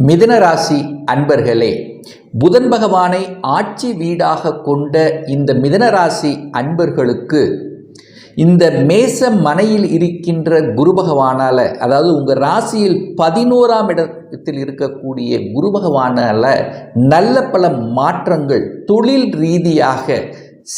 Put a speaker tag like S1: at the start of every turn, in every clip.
S1: மிதுன ராசி அன்பர்களே புதன் பகவானை ஆட்சி வீடாக கொண்ட இந்த மிதுன ராசி அன்பர்களுக்கு இந்த மேச மனையில் இருக்கின்ற குரு பகவானால் அதாவது உங்கள் ராசியில் பதினோராம் இடத்தில் இருக்கக்கூடிய குரு பகவானால் நல்ல பல மாற்றங்கள் தொழில் ரீதியாக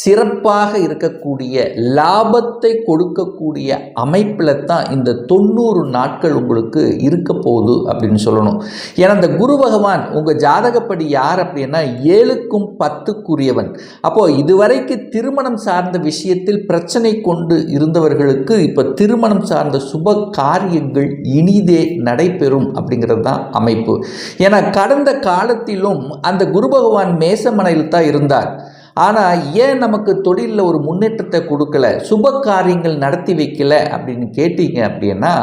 S1: சிறப்பாக இருக்கக்கூடிய லாபத்தை கொடுக்கக்கூடிய அமைப்பில் தான் இந்த தொண்ணூறு நாட்கள் உங்களுக்கு இருக்க போகுது அப்படின்னு சொல்லணும். ஏன்னா இந்த குரு பகவான் உங்கள் ஜாதகப்படி யார் அப்படின்னா ஏழுக்கும் பத்துக்குரியவன். அப்போது இதுவரைக்கு திருமணம் சார்ந்த விஷயத்தில் பிரச்சனை கொண்டு இருந்தவர்களுக்கு இப்போ திருமணம் சார்ந்த சுப காரியங்கள் இனிதே நடைபெறும் அப்படிங்கிறது தான் அமைப்பு. ஏன்னா கடந்த காலத்திலும் அந்த குரு பகவான் மேசமனையில் தான் இருந்தார். ஆனால் ஏன் நமக்கு தொழிலில் ஒரு முன்னேற்றத்தை கொடுக்கல சுப காரியங்கள் நடத்தி வைக்கல அப்படின்னு கேட்டீங்க அப்படின்னா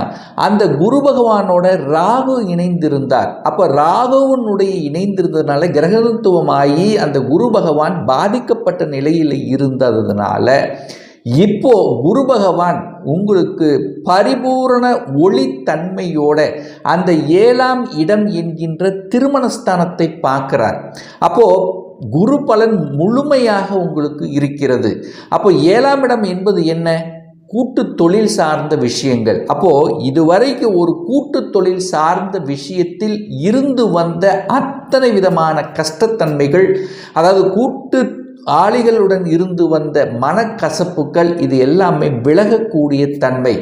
S1: அந்த குரு பகவானோட ராகு இணைந்திருந்தார். அப்போ ராகுவனுடைய இணைந்திருந்ததுனால கிரகத்துவமாகி அந்த குரு பகவான் பாதிக்கப்பட்ட நிலையில் இருந்ததுனால இப்போ குரு பகவான் உங்களுக்கு பரிபூரண ஒளித்தன்மையோட அந்த ஏழாம் இடம் என்கின்ற திருமணஸ்தானத்தை பார்க்கிறார். அப்போ குரு பலன் முழுமையாக உங்களுக்கு இருக்கிறது. அப்போ ஏழாம் இடம் என்பது என்ன? கூட்டு தொழில் சார்ந்த விஷயங்கள். அப்போ இதுவரைக்கும் ஒரு கூட்டு தொழில் சார்ந்த விஷயத்தில் இருந்து வந்த அத்தனை விதமான கஷ்டத்தன்மைகள் அதாவது கூட்டு ஆளிகளுடன் இருந்து வந்த மனக்கசப்புகள் இது எல்லாமே விலகக்கூடிய தன்மை.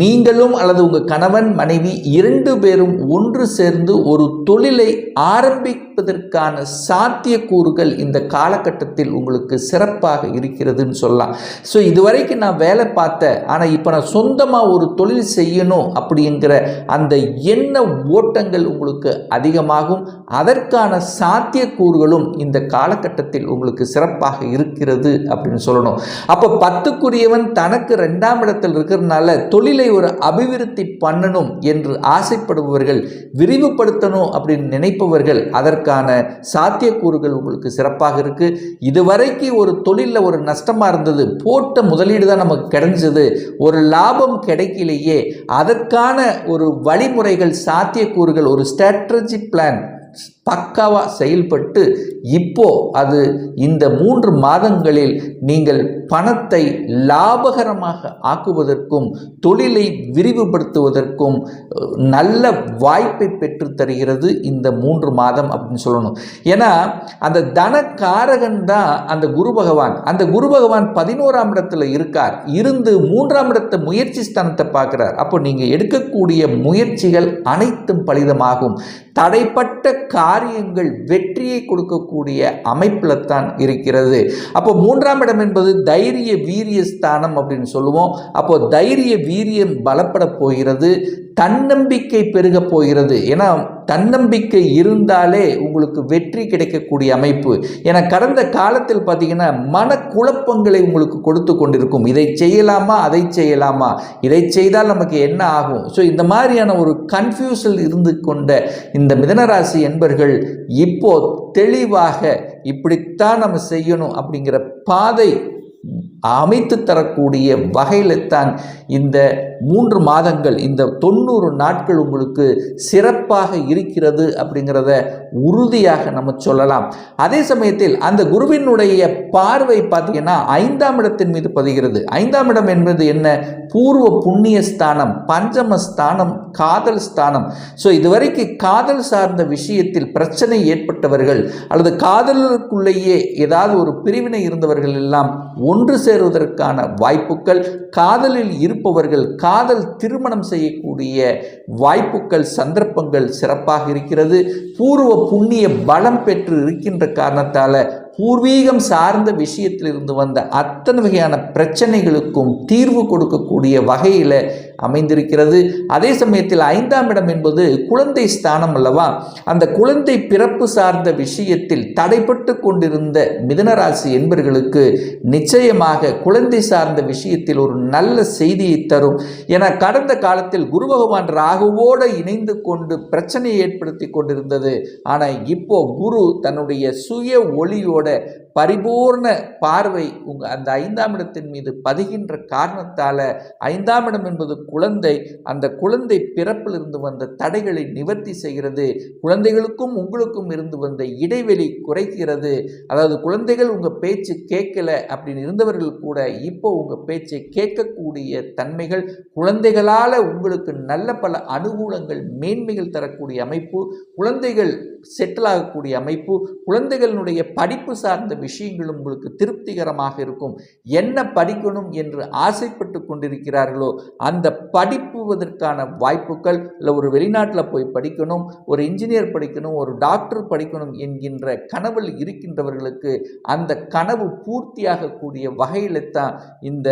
S1: நீங்களும் அல்லது உங்கள் கணவன் மனைவி இரண்டு பேரும் ஒன்று சேர்ந்து ஒரு தொழிலை ஆரம்பிப்பதற்கான சாத்தியக்கூறுகள் இந்த காலகட்டத்தில் உங்களுக்கு சிறப்பாக இருக்கிறதுன்னு சொல்லலாம். ஸோ இதுவரைக்கும் நான் வேலை பார்த்தேன் ஆனால் இப்போ நான் சொந்தமாக ஒரு தொழில் செய்யணும் அப்படிங்கிற அந்த எண்ண ஓட்டங்கள் உங்களுக்கு அதிகமாகும். அதற்கான சாத்தியக்கூறுகளும் இந்த காலகட்டத்தில் உங்களுக்கு சிறப்பு சிறப்பாக இருக்கிறது அப்படின்னு சொல்லணும். அப்போ பத்துக்குரியவன் தனக்கு ரெண்டாம் இடத்தில் இருக்கிறதுனால தொழிலை ஒரு அபிவிருத்தி பண்ணணும் என்று ஆசைப்படுபவர்கள் விரிவுபடுத்தணும் அப்படின்னு நினைப்பவர்கள் அதற்கான சாத்தியக்கூறுகள் உங்களுக்கு சிறப்பாக இருக்கு. இதுவரைக்கு ஒரு தொழிலில் ஒரு நஷ்டமாக இருந்தது போட்ட முதலீடு தான் நமக்கு கிடைஞ்சது ஒரு லாபம் கிடைக்கலையே அதற்கான ஒரு வழிமுறைகள் சாத்தியக்கூறுகள் ஒரு ஸ்ட்ராட்டஜி பிளான் பக்காவாக செயல்பட்டு இப்போ அது இந்த மூன்று மாதங்களில் நீங்கள் பணத்தை லாபகரமாக ஆக்குவதற்கும் தொழிலை விரிவுபடுத்துவதற்கும் நல்ல வாய்ப்பை பெற்று தருகிறது இந்த மூன்று மாதம் அப்படின்னு சொல்லணும். ஏன்னா அந்த தனக்காரகன் தான் அந்த குரு பகவான். அந்த குரு பகவான் பதினோராம் இடத்துல இருக்கார். இருந்து மூன்றாம் இடத்தை முயற்சி ஸ்தானத்தை பார்க்குறார். அப்போ நீங்கள் எடுக்கக்கூடிய முயற்சிகள் அனைத்தும் பலிதமாகும். தடைப்பட்ட காரியங்கள் வெற்றியை கொடுக்கக்கூடிய அமைப்பில் தான் இருக்கிறது. அப்போ மூன்றாம் இடம் என்பது தைரிய வீரிய ஸ்தானம் அப்படின்னு சொல்லுவோம். அப்போ தைரிய வீரியம் பலப்பட போகிறது. தன்னம்பிக்கை பெருக போகிறது. ஏன்னா தன்னம்பிக்கை இருந்தாலே உங்களுக்கு வெற்றி கிடைக்கக்கூடிய அமைப்பு. ஏன்னா கடந்த காலத்தில் பார்த்தீங்கன்னா மனக்குழப்பங்களை உங்களுக்கு கொடுத்து கொண்டிருக்கும். இதை செய்யலாமா அதை செய்யலாமா? இதை செய்தால் நமக்கு என்ன ஆகும்? ஸோ இந்த மாதிரியான ஒரு கன்ஃபியூஷன் இருந்து கொண்ட இந்த மிதனராசி என்பர்கள் இப்போ தெளிவாக இப்படித்தான் நம்ம செய்யணும் அப்படிங்கிற பாதை அமைத்து தரக்கூடிய வகையில் தான் இந்த மூன்று மாதங்கள் இந்த தொண்ணூறு நாட்கள் உங்களுக்கு சிறப்பாக இருக்கிறது அப்படிங்கிறத உறுதியாக நம்ம சொல்லலாம். அதே சமயத்தில் அந்த குருவினுடைய பார்வை பார்த்தீங்கன்னா ஐந்தாம் இடத்தின் மீது பதிகிறது. ஐந்தாம் இடம் என்பது என்ன? பூர்வ புண்ணிய ஸ்தானம் பஞ்சம ஸ்தானம் காதல் ஸ்தானம். ஸோ இதுவரைக்கு காதல் சார்ந்த விஷயத்தில் பிரச்சனை ஏற்பட்டவர்கள் அல்லது காதலருக்குள்ளேயே ஏதாவது ஒரு பிரிவினை இருந்தவர்கள் எல்லாம் ஒன்று சேர சேருவதற்கான வாய்ப்புகள் காதலில் இருப்பவர்கள் காதல் திருமணம் செய்யக்கூடிய வாய்ப்புகள் சந்தர்ப்பங்கள் சிறப்பாக இருக்கிறது. பூர்வ புண்ணிய பலம் பெற்று இருக்கின்ற காரணத்தால் பூர்வீகம் சார்ந்த விஷயத்திலிருந்து வந்த அத்தனை வகையான பிரச்சனைகளுக்கும் தீர்வு கொடுக்கக்கூடிய வகையில் அமைந்திருக்கிறது. அதே சமயத்தில் ஐந்தாம் இடம் என்பது குழந்தை ஸ்தானம் அல்லவா? அந்த குழந்தை பிறப்பு சார்ந்த விஷயத்தில் தடைப்பட்டு கொண்டிருந்த மிதனராசி என்பர்களுக்கு நிச்சயமாக குழந்தை சார்ந்த விஷயத்தில் ஒரு நல்ல செய்தியை தரும். என கடந்த காலத்தில் குரு பகவான் ராகுவோடு இணைந்து கொண்டு பிரச்சனையை ஏற்படுத்தி கொண்டிருந்தது. ஆனால் இப்போ குரு தன்னுடைய சுய ஒளியோட பரிபூர்ண பார்வை உங்கள் அந்த ஐந்தாம் இடத்தின் மீது பதிகின்ற காரணத்தால் ஐந்தாம் இடம் என்பது குழந்தை அந்த குழந்தை பிறப்பிலிருந்து வந்த தடைகளை நிவர்த்தி செய்கிறது. குழந்தைகளுக்கும் உங்களுக்கும் இருந்து வந்த இடைவெளி குறைக்கிறது அதாவது குழந்தைகள் உங்கள் பேச்சு கேட்கல அப்படின்னு இருந்தவர்கள் கூட இப்போ உங்கள் பேச்சை கேட்கக்கூடிய தன்மைகள் குழந்தைகளால் உங்களுக்கு நல்ல பல அனுகூலங்கள் மேன்மைகள் தரக்கூடிய அமைப்பு குழந்தைகள் செட்டில் ஆகக்கூடிய அமைப்பு குழந்தைகளுடைய படிப்பு சார்ந்த விஷயங்கள் உங்களுக்கு திருப்திகரமாக இருக்கும். என்ன படிக்கணும் என்று ஆசைப்பட்டு கொண்டிருக்கிறார்களோ அந்த படிப்புவதற்கான வாய்ப்புகள் இல்லை ஒரு வெளிநாட்டில் போய் படிக்கணும் ஒரு இன்ஜினியர் படிக்கணும் ஒரு டாக்டர் படிக்கணும் என்கின்ற கனவில் இருக்கின்றவர்களுக்கு அந்த கனவு பூர்த்தியாகக்கூடிய வகையில் தான் இந்த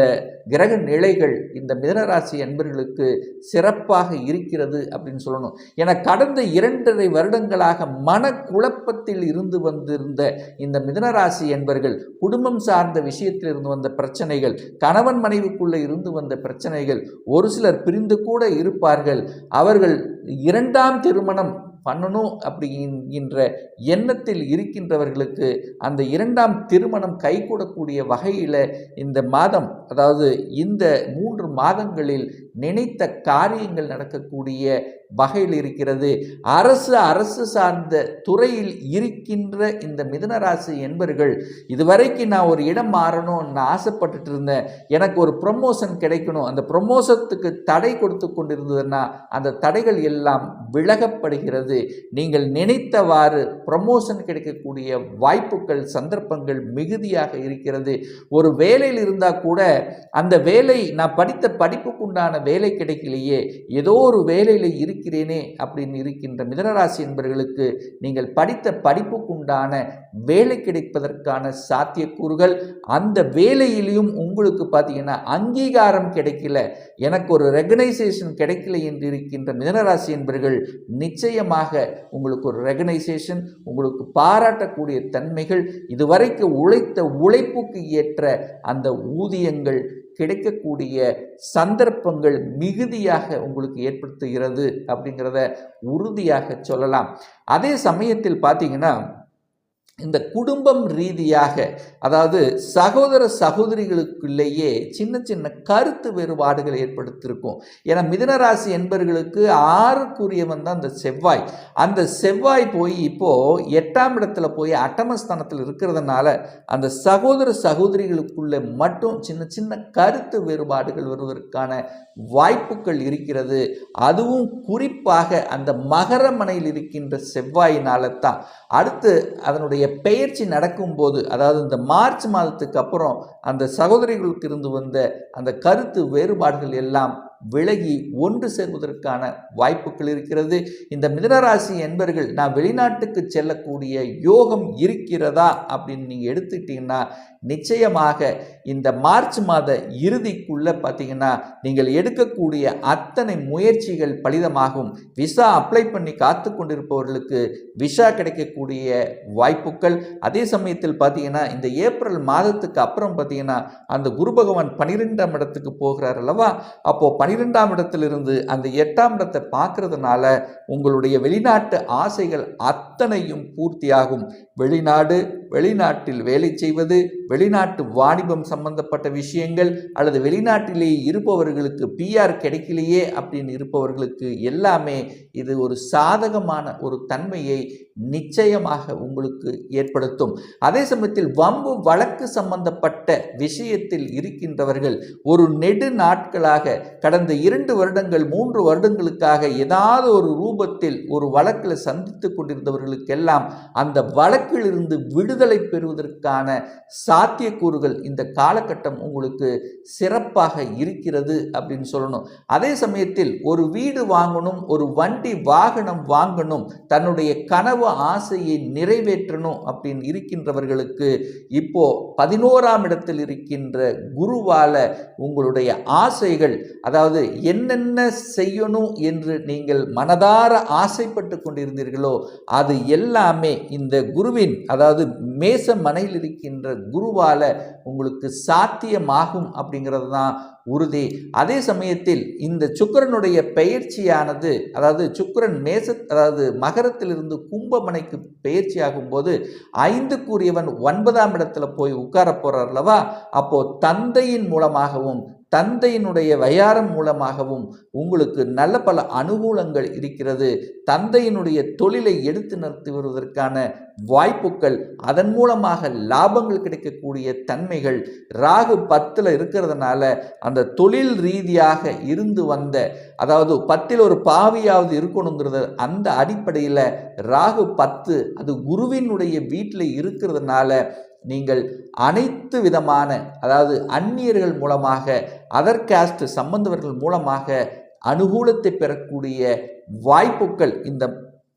S1: கிரக நிலைகள் இந்த மிதனராசி அன்பர்களுக்கு சிறப்பாக இருக்கிறது அப்படின்னு சொல்லணும். என கடந்த இரண்டரை வருடங்களாக மனக்குழப்பத்தில் இருந்து வந்திருந்த இந்த மிதனராசி என்பர்கள் குடும்பம் சார்ந்த விஷயத்தில் இருந்து வந்த பிரச்சனைகள் கணவன் மனைவிக்குள்ளே இருந்து வந்த பிரச்சனைகள் ஒரு சிலர் பிரிந்து கூட இருப்பார்கள். அவர்கள் இரண்டாம் திருமணம் பண்ணணும் அப்படிங்கின்ற எண்ணத்தில் இருக்கின்றவர்களுக்கு அந்த இரண்டாம் திருமணம் கைகூடக்கூடிய வகையில் இந்த மாதம் அதாவது இந்த மூன்று மாதங்களில் நினைத்த காரியங்கள் நடக்கக்கூடிய வகையில் இருக்கிறது. அரசு அரசு சார்ந்த துறையில் இருக்கின்ற இந்த மிதனராசி என்பர்கள் இதுவரைக்கும் நான் ஒரு இடம் மாறணும் நான் ஆசைப்பட்டுட்டு இருந்தேன். எனக்கு ஒரு ப்ரொமோஷன் கிடைக்கணும். அந்த ப்ரொமோஷத்துக்கு தடை கொடுத்து கொண்டிருந்ததுன்னா அந்த தடைகள் எல்லாம் விலகப்படுகிறது. நீங்கள் நினைத்தவாறு ப்ரொமோஷன் கிடைக்கக்கூடிய வாய்ப்புகள் சந்தர்ப்பங்கள் மிகுதியாக இருக்கிறது. ஒரு வேலையில் இருந்தால் கூட அந்த வேலை நான் படித்த படிப்புக்குண்டான வேலை கிடைக்கலையே ஏதோ ஒரு வேலையில் இருக்கிறேனே அப்படின்னு இருக்கின்ற மிதனராசி என்பவர்களுக்கு நீங்கள் படித்த படிப்புக்குண்டான வேலை கிடைப்பதற்கான சாத்தியக்கூறுகள் அந்த வேலையிலையும் உங்களுக்கு பார்த்தீங்கன்னா அங்கீகாரம் கிடைக்கல எனக்கு ஒரு ரெகனைசேஷன் கிடைக்கல என்று இருக்கின்ற மிதனராசி என்பர்கள் நிச்சயமாக உங்களுக்கு ஒரு ரெகனைசேஷன் உங்களுக்கு பாராட்டக்கூடிய தன்மைகள் இதுவரைக்கு உழைத்த உழைப்புக்கு ஏற்ற அந்த ஊதியங்கள் கிடைக்கக்கூடிய சந்தர்ப்பங்கள் மிகுதியாக உங்களுக்கு ஏற்படுத்துகிறது அப்படிங்கிறத உறுதியாக சொல்லலாம். அதே சமயத்தில் பார்த்தீங்கன்னா இந்த குடும்பம் ரீதியாக அதாவது சகோதர சகோதரிகளுக்குள்ளேயே சின்ன சின்ன கருத்து வேறுபாடுகள் ஏற்படுத்தியிருக்கும். ஏன்னா மிதனராசி என்பவர்களுக்கு ஆறுக்குரியவன் தான் அந்த செவ்வாய். அந்த செவ்வாய் போய் இப்போது எட்டாம் இடத்துல போய் அட்டமஸ்தானத்தில் இருக்கிறதுனால அந்த சகோதர சகோதரிகளுக்குள்ளே மட்டும் சின்ன சின்ன கருத்து வேறுபாடுகள் வருவதற்கான வாய்ப்புகள் இருக்கிறது. அதுவும் குறிப்பாக அந்த மகரமனையில் இருக்கின்ற செவ்வாயினால தான் அடுத்து அதனுடைய பெயர்ச்சி நடக்கும்போது அதாவது இந்த மார்ச் மாதத்துக்கு அப்புறம் அந்த சகோதரிகளுக்கு இருந்து வந்த அந்த கருத்து வேறுபாடுகள் எல்லாம் விலகி ஒன்று சேர்வதற்கான வாய்ப்புகள் இருக்கிறது. இந்த மிதனராசி என்பர்கள் நான் வெளிநாட்டுக்கு செல்லக்கூடிய யோகம் இருக்கிறதா அப்படின்னு நீங்கள் எடுத்துக்கிட்டீங்கன்னா நிச்சயமாக இந்த மார்ச் மாத இறுதிக்குள்ளே பார்த்தீங்கன்னா நீங்கள் எடுக்கக்கூடிய அத்தனை முயற்சிகள் பலிதமாகும். விசா அப்ளை பண்ணி காத்து கொண்டிருப்பவர்களுக்கு விசா கிடைக்கக்கூடிய வாய்ப்புகள். அதே சமயத்தில் பார்த்தீங்கன்னா இந்த ஏப்ரல் மாதத்துக்கு அப்புறம் பார்த்தீங்கன்னா அந்த குரு பகவான் பனிரெண்டாம் இடத்துக்கு போகிறார் அல்லவா? அப்போது பனிரெண்டாம் இடத்திலிருந்து அந்த எட்டாம் இடத்தை பார்க்கறதுனால உங்களுடைய வெளிநாட்டு ஆசைகள் அத்தனையும் பூர்த்தியாகும். வெளிநாடு வெளிநாட்டில் வேலை செய்வது வெளிநாட்டு வாணிபம் சம்பந்தப்பட்ட விஷயங்கள் அல்லது வெளிநாட்டிலே இருப்பவர்களுக்கு பிஆர் கிடைக்கலையே அப்படின்னு இருப்பவர்களுக்கு எல்லாமே இது ஒரு சாதகமான ஒரு தன்மையை நிச்சயமாக உங்களுக்கு ஏற்படுத்தும். அதே சமயத்தில் வம்பு வழக்கு சம்பந்தப்பட்ட விஷயத்தில் இருக்கின்றவர்கள் ஒரு நெடு நாட்களாக கடந்த கடந்த இரண்டு வருடங்கள் மூன்று வருடங்களுக்காக ஏதாவது ஒரு ரூபத்தில் ஒரு வழக்கில் சந்தித்து கொண்டிருந்தவர்களுக்கெல்லாம் அந்த வழக்கிலிருந்து விடுதலை பெறுவதற்கான சாத்தியக்கூறுகள் இந்த காலகட்டம் உங்களுக்கு சிறப்பாக இருக்கிறது அப்படின்னு சொல்லணும். அதே சமயத்தில் ஒரு வீடு வாங்கணும் ஒரு வண்டி வாகனம் வாங்கணும் தன்னுடைய கனவு ஆசையை நிறைவேற்றணும் அப்படின்னு இருக்கின்றவர்களுக்கு இப்போ பதினோராம் இடத்தில் இருக்கின்ற குருவால உங்களுடைய ஆசைகள் அதாவது என்னென்ன செய்யணும் என்று நீங்கள் மனதார ஆசைப்பட்டு கொண்டிருந்தீர்களோ அது எல்லாமே இந்த குருவின் அதாவது மேச மனையில் இருக்கின்ற குருவால் உங்களுக்கு சாத்தியமாகும் அப்படிங்கிறது தான் உறுதி. அதே சமயத்தில் இந்த சுக்கிரனுடைய பெயர்ச்சியானது அதாவது சுக்கிரன் மேச அதாவது மகரத்திலிருந்து கும்பமனைக்கு ஆகும்போது ஐந்து கூறியவன் ஒன்பதாம் இடத்துல போய் உட்கார போகிறார் அல்லவா? அப்போது தந்தையின் மூலமாகவும் தந்தையினுடைய வயாரம் மூலமாகவும் உங்களுக்கு நல்ல பல அனுகூலங்கள் இருக்கிறது. தந்தையினுடைய தொழிலை எடுத்து நிறுத்தி வருவதற்கான வாய்ப்புகள் அதன் மூலமாக லாபங்கள் கிடைக்கக்கூடிய தன்மைகள் ராகு பத்தில் இருக்கிறதுனால அந்த தொழில் ரீதியாக இருந்து வந்த அதாவது பத்தில் ஒரு பாவியாவது இருக்கணுங்கிறது அந்த அடிப்படையில் ராகு பத்து அது குருவினுடைய வீட்டில் இருக்கிறதுனால நீங்கள் அனைத்து விதமான அதாவது அந்நியர்கள் மூலமாக அதர் காஸ்ட் சம்பந்தவர்கள் மூலமாக அனுகூலத்தை பெறக்கூடிய வாய்ப்புகள் இந்த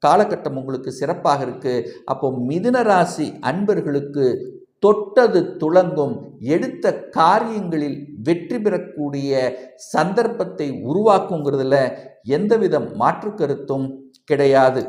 S1: காலகட்டம் உங்களுக்கு சிறப்பாக இருக்கு. அப்போ மிதுன ராசி அன்பர்களுக்கு தொட்டது துளங்கும் எடுத்த காரியங்களில் வெற்றி பெறக்கூடிய சந்தர்ப்பத்தை உருவாக்குங்கிறதுல எந்தவித மாற்று கருத்தும் கிடையாது.